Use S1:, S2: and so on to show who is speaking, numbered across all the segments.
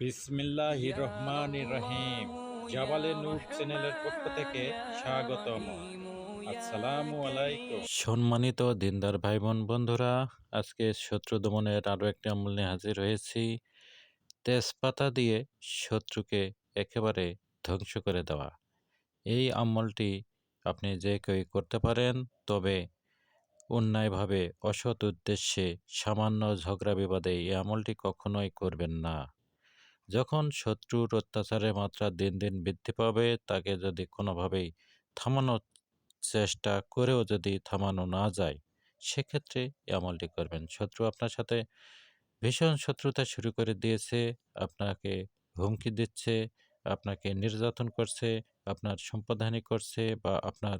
S1: বিসমিল্লাহ রহমান রহিম। জাবালে নূর চ্যানেলের পক্ষ থেকে স্বাগতম। আসসালামু আলাইকুম। সম্মানিত দিনদার ভাই বোন বন্ধুরা আজকে শত্রু দমনের আরও একটি আমল নিয়ে হাজির হয়েছি। তেজপাতা দিয়ে শত্রুকে একেবারে ধ্বংস করে দেওয়া। এই আমলটি আপনি যে কেউই করতে পারেন তবে অন্যায়ভাবে অসৎ উদ্দেশ্যে সামান্য ঝগড়া বিবাদে এই আমলটি কখনোই করবেন না। যখন শত্রুর অত্যাচারের মাত্রা দিন দিন বৃদ্ধি পাবে, তাকে যদি কোনোভাবেই থামানোর চেষ্টা করেও যদি থামানো না যায়, সেক্ষেত্রে এই আমলটি করবেন। শত্রু আপনার সাথে ভীষণ শত্রুতা শুরু করে দিয়েছে, আপনাকে হুমকি দিচ্ছে, আপনাকে নির্যাতন করছে, আপনার সম্পদহানি করছে বা আপনার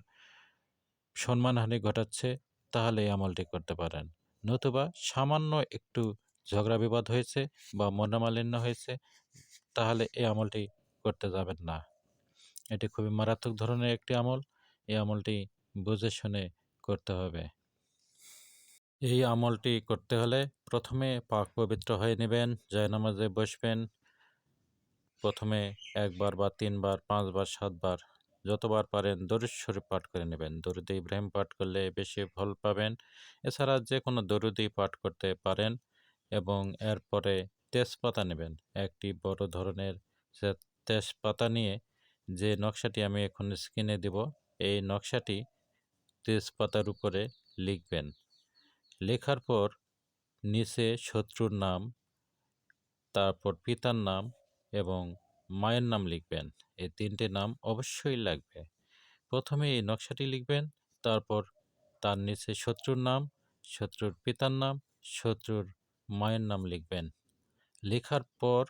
S1: সম্মানহানি ঘটাচ্ছে, তাহলে এই আমলটি করতে পারেন। নতুবা সামান্য একটু ঝগড়া বিবাদ হয়েছে বা মনোমালিন্য হয়েছে, তাহলে এই আমলটি করতে যাবেন না। এটি খুবই মারাত্মক ধরনের একটি আমল। এই আমলটি বুঝে শুনে করতে হবে। এই আমলটি করতে হলে প্রথমে পাক পবিত্র হয়ে নেবেন জায়নামাজে বসবেন। প্রথমে একবার বা তিনবার, পাঁচবার, সাতবার, যতবার পারেন দরুদ শরীফ পাঠ করে নেবেন। দরুদ ইব্রাহিম পাঠ করলে বেশি ফল পাবেন। এছাড়া যে কোনো দরুদি পাঠ করতে পারেন। এবং এরপরে তেজপাতা নেবেন। একটি বড় ধরনের তেজপাতা নিয়ে যে নকশাটি আমি এখন স্ক্রিনে দেব, এই নকশাটি তেজপাতার উপরে লিখবেন। লেখার পর নিচে শত্রুর নাম, তারপর পিতার নাম এবং মায়ের নাম লিখবেন। এই তিনটে নাম অবশ্যই লাগবে। প্রথমে এই নকশাটি লিখবেন, তারপর তার নিচে শত্রুর নাম, শত্রুর পিতার নাম, শত্রুর মায়ের নাম লিখবেন। লেখার পর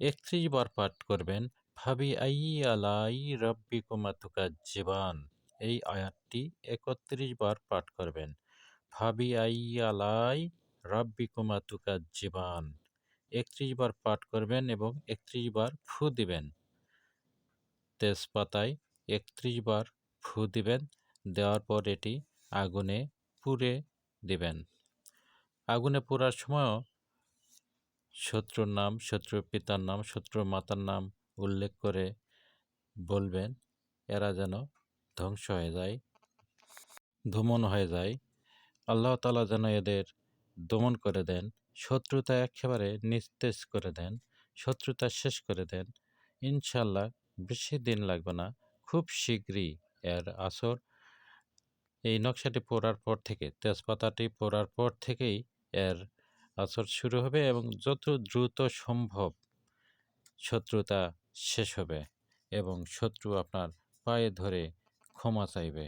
S1: একত্রিশ বার পাঠ করবেন, ভাবি আই আলাই রব্বি কুমাতুকা জীবান। এই আয়াতটি একত্রিশ বার পাঠ করবেন, ভাবি আই আলাই রব্বি কুমাতুকা জীবান। একত্রিশ বার পাঠ করবেন এবং একত্রিশ বার ফু দিবেন। তেজপাতায় একত্রিশ বার ফু দিবেন, দেওয়ার পর এটি আগুনে পুড়ে দিবেন। আগুনে পোড়ার সময়ও শত্রুর নাম, শত্রুর পিতার নাম, শত্রুর মাতার নাম উল্লেখ করে বলবেন, এরা যেন ধ্বংস হয়ে যায় দমন হয়ে যায়। আল্লাহ তালা যেন এদের দমন করে দেন, শত্রুতা একেবারে নিস্তেজ করে দেন, শত্রুতা শেষ করে দেন। ইনশাল্লাহ বেশি দিন লাগবে না, খুব শীঘ্রই এর আসর। এই নকশাটি পড়ার পর থেকে, তেজপাতাটি পড়ার পর থেকেই এর আসর শুরু হবে এবং যত দ্রুত সম্ভব শত্রুতা শেষ হবে এবং শত্রু আপনার পায়ে ধরে ক্ষমা চাইবে।